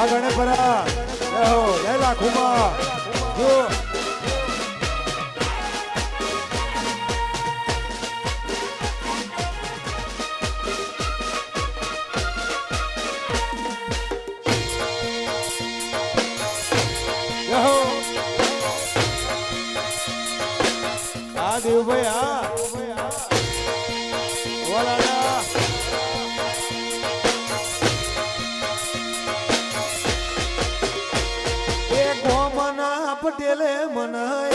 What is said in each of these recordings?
આ ગણેશભરા જય હો જય લાખુમા. જો દેવભાઈ આ. wanna.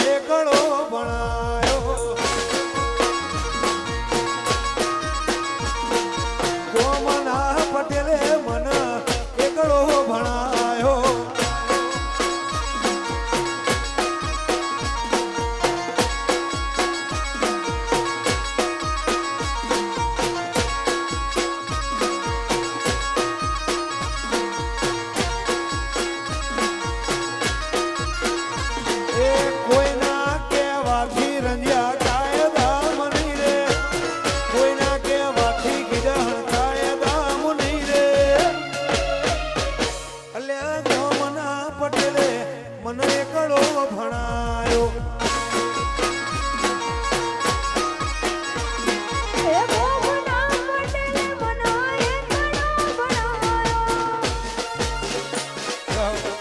love.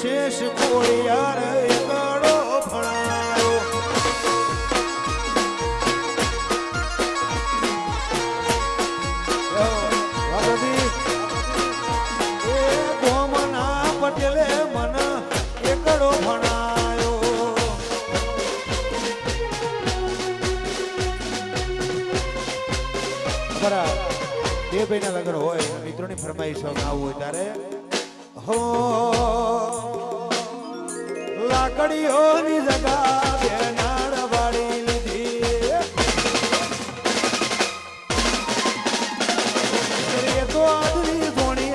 શેષ કોળિયાર એકડો ફણાયો પટેલે મન એકડો ભણાયો. બરાબર. દેવભાઈ ના લગ્ન હોય, મિત્રોની ફરમાઈશ આવું હોય ત્યારે કાકડીઓની જગા બેનાળ વાળી લીધી. એ તો આદરી ધોણી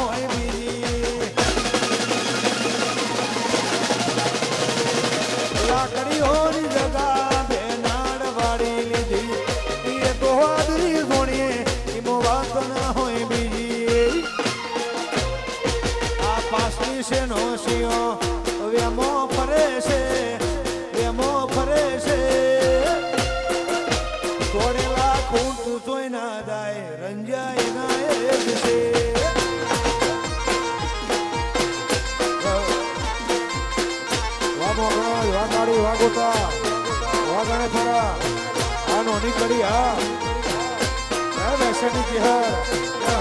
હોય જગા કરી હા વેસણી જી હા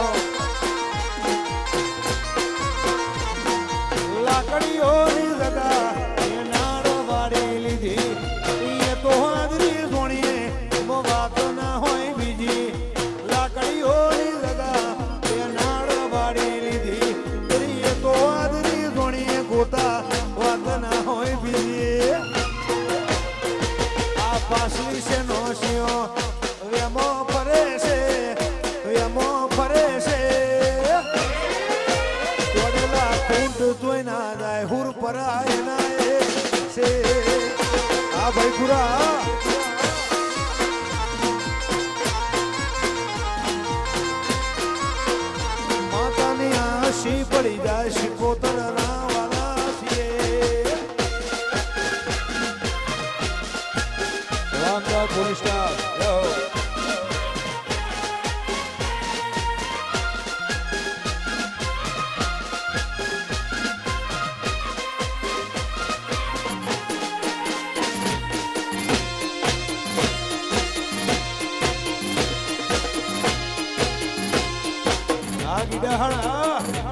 માતાની આશી પડી જાય છે પોતાના વાલા પોલીસ સ્ટાફ ડહળ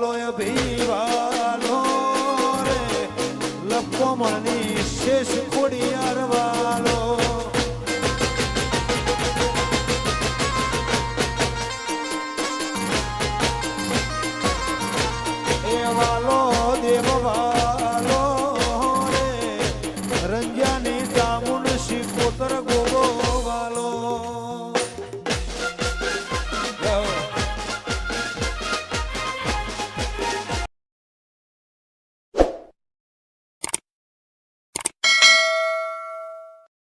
વાલો ભીવાલો રે. લપો મણી શેષ ખોડિયાર વાલો